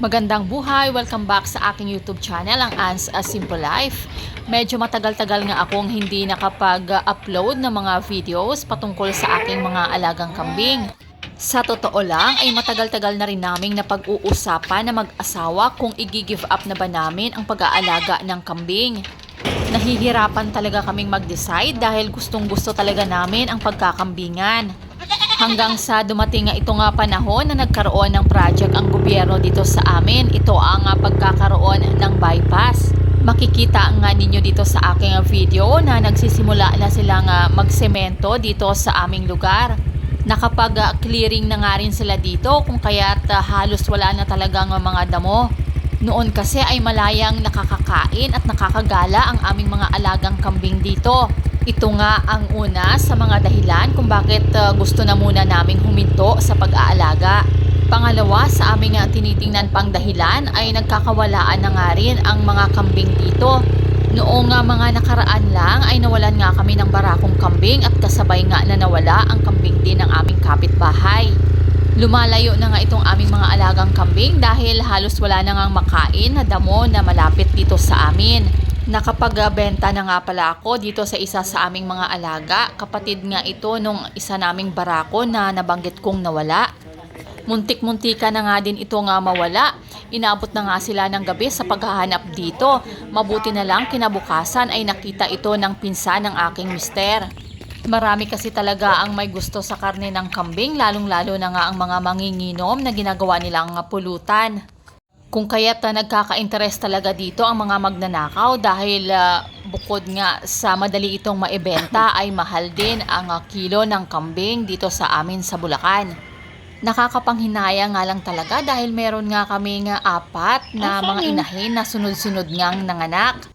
Magandang buhay! Welcome back sa aking YouTube channel, ang Ans A Simple Life. Medyo matagal-tagal nga akong hindi nakapag-upload ng mga videos patungkol sa aking mga alagang kambing. Sa totoo lang ay matagal-tagal na rin naming napag-uusapan na mag-asawa kung i-give up na ba namin ang pag-aalaga ng kambing. Nahihirapan talaga kaming mag-decide dahil gustong gusto talaga namin ang pagkakambingan. Hanggang sa dumating nga ito nga panahon na nagkaroon ng project ang gobyerno dito sa amin, ito ang ah, pagkakaroon ng bypass. Makikita nga ninyo dito sa aking ah, video na nagsisimula na silang ah, magsemento dito sa aming lugar. Nakapag-clearing na nga rin sila dito kung kaya't halos wala na talagang mga damo. Noon kasi ay malayang nakakakain at nakakagala ang aming mga alagang kambing dito. Ito nga ang una sa mga dahilan kung bakit uh, gusto na muna naming huminto sa pag-aalaga. Pangalawa, sa aming uh, tinitingnan pang dahilan ay nagkakawalaan na nga rin ang mga kambing dito. Noong uh, mga nakaraan lang ay nawalan nga kami ng barakong kambing at kasabay nga na nawala ang kambing din ng aming kapitbahay. Lumalayo na nga itong aming mga alagang kambing dahil halos wala na ngang makain na damo na malapit dito sa amin. Nakapagbenta na nga pala ako dito sa isa sa aming mga alaga. Kapatid nga ito nung isa naming barako na nabanggit kong nawala. Muntik-muntika na nga din ito nga mawala. Inabot na nga sila ng gabi sa paghahanap dito. Mabuti na lang kinabukasan ay nakita ito ng pinsan ng aking mister. Marami kasi talaga ang may gusto sa karne ng kambing, lalong-lalo na nga ang mga manginginom na ginagawa nilang pulutan. Kung kaya't uh, nagkaka-interest talaga dito ang mga magnanakaw dahil uh, bukod nga sa madali itong maibenta ay mahal din ang uh, kilo ng kambing dito sa amin sa Bulacan. Nakakapanghinaya nga lang talaga dahil meron nga kami nga apat na mga inahin na sunod-sunod ngang nanganak.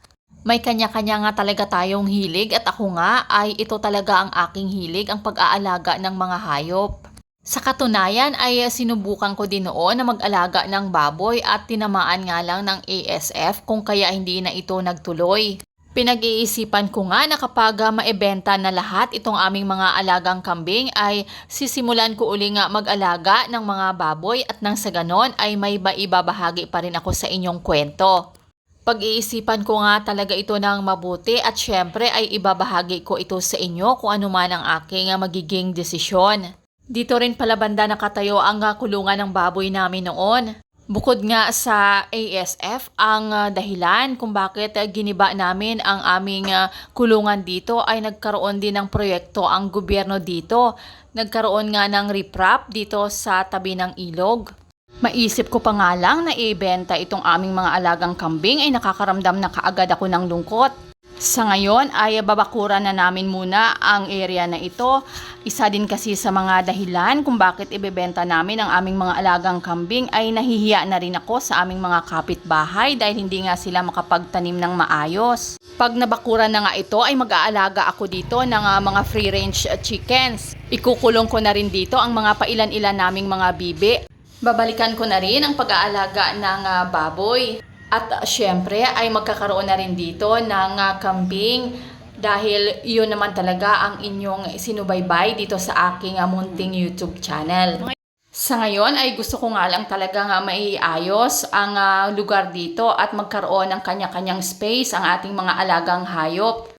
May kanya-kanya nga talaga tayong hilig at ako nga ay ito talaga ang aking hilig ang pag-aalaga ng mga hayop. Sa katunayan ay sinubukan ko din noon na mag-alaga ng baboy at tinamaan nga lang ng ASF kung kaya hindi na ito nagtuloy. Pinag-iisipan ko nga na kapag maibenta na lahat itong aming mga alagang kambing ay sisimulan ko uli nga mag-alaga ng mga baboy at nang sa ganon ay may maibabahagi pa rin ako sa inyong kwento. Pag-iisipan ko nga talaga ito ng mabuti at syempre ay ibabahagi ko ito sa inyo kung ano man ang aking magiging desisyon. Dito rin pala banda nakatayo ang uh, kulungan ng baboy namin noon. Bukod nga sa ASF, ang uh, dahilan kung bakit uh, giniba namin ang aming kulungan dito ay nagkaroon din ng proyekto ang gobyerno dito. Nagkaroon nga ng riprap dito sa tabi ng ilog. Maisip ko pa nga lang na ibenta itong aming mga alagang kambing ay nakakaramdam na kaagad ako ng lungkot. Sa ngayon ay babakuran na namin muna ang area na ito. Isa din kasi sa mga dahilan kung bakit ibebenta namin ang aming mga alagang kambing ay nahihiya na rin ako sa aming mga kapitbahay dahil hindi nga sila makapagtanim ng maayos. Pag nabakuran na nga ito ay mag-aalaga ako dito ng uh, mga free range chickens. Ikukulong ko na rin dito ang mga pailan-ilan naming mga bibi. Babalikan ko na rin ang pag-aalaga ng uh, baboy. At uh, syempre ay magkakaroon na rin dito ng uh, kambing dahil yun naman talaga ang inyong sinubaybay dito sa aking uh, munting YouTube channel. Sa ngayon ay gusto ko nga lang talaga nga maiayos ang uh, lugar dito at magkaroon ng kanya-kanyang space ang ating mga alagang hayop.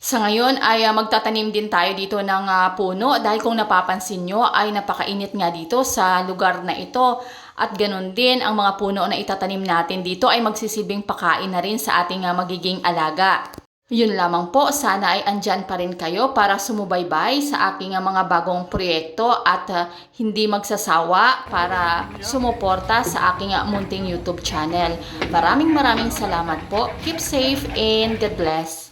Sa ngayon ay uh, magtatanim din tayo dito ng uh, puno dahil kung napapansin nyo ay napakainit nga dito sa lugar na ito. At ganun din ang mga puno na itatanim natin dito ay magsisibing pakain na rin sa ating uh, magiging alaga. Yun lamang po, sana ay andyan pa rin kayo para sumubaybay sa aking uh, mga bagong proyekto at uh, hindi magsasawa para sumuporta sa aking munting YouTube channel. Maraming maraming salamat po. Keep safe and God bless.